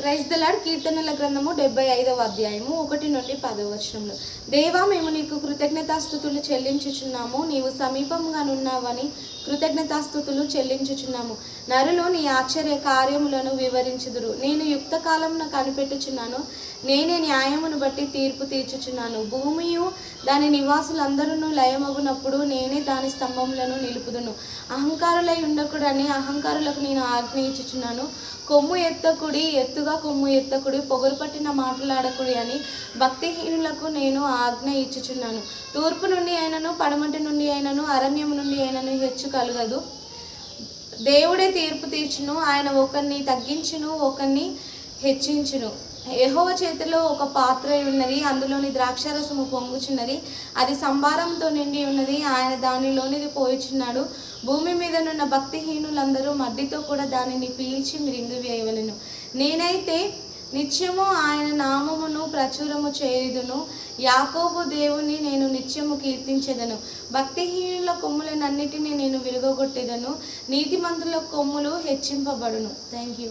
Praise the Lord కీర్తనల గ్రంథము డెబ్బై ఐదవ అధ్యాయము ఒకటి నుండి పదవ వచనంలో దేవా మేము నీకు కృతజ్ఞతాస్థుతులు చెల్లించుచున్నాము. నీవు సమీపంగానున్నావని కృతజ్ఞతాస్థుతులు చెల్లించుచున్నాము. నరులు నీ ఆశ్చర్య కార్యములను వివరించుదురు. నేను యుక్త కాలమున కనిపెట్టుచున్నాను. నేనే న్యాయమును బట్టి తీర్పు తీర్చుచున్నాను. భూమియు దాని నివాసులందరూ లయమగునప్పుడు నేనే దాని స్తంభములను నిలుపుదును. అహంకారులై ఉండకుడని అహంకారులకు నేను ఆజ్ఞ ఇచ్చుచున్నాను. కొమ్ము ఎత్తకుడి ఎత్తుగా కొమ్ము ఎత్తకుడి పొగరు పట్టిన మాట్లాడకుడి అని భక్తిహీనులకు నేను ఆజ్ఞ ఇచ్చుచున్నాను. తూర్పు నుండి అయినను పడమటి నుండి అయినను అరణ్యం నుండి అయినను హెచ్చు కలగదు. దేవుడే తీర్పు తీర్చును ఆయన ఒకరిని తగ్గించును ఒకరిని హెచ్చించును. యహోవ చేతిలో ఒక పాత్ర ఉన్నది అందులోని ద్రాక్షారసము పొంగుచున్నది అది సంభారంతో నిండి ఉన్నది ఆయన దానిలోనిది పోయిచున్నాడు. భూమి మీదనున్న భక్తిహీనులందరూ మడ్డితో కూడా దానిని పీల్చి మిరింగి వేయవలెను. నేనైతే నిత్యము ఆయన నామమును ప్రచురము చేయుదును. యాకోబు దేవుని నేను నిత్యము కీర్తించెదను. భక్తిహీనుల కొమ్ములనన్నిటినీ నేను విరగొట్టేదను నీతిమంతుల కొమ్ములు హెచ్చింపబడును. Thank you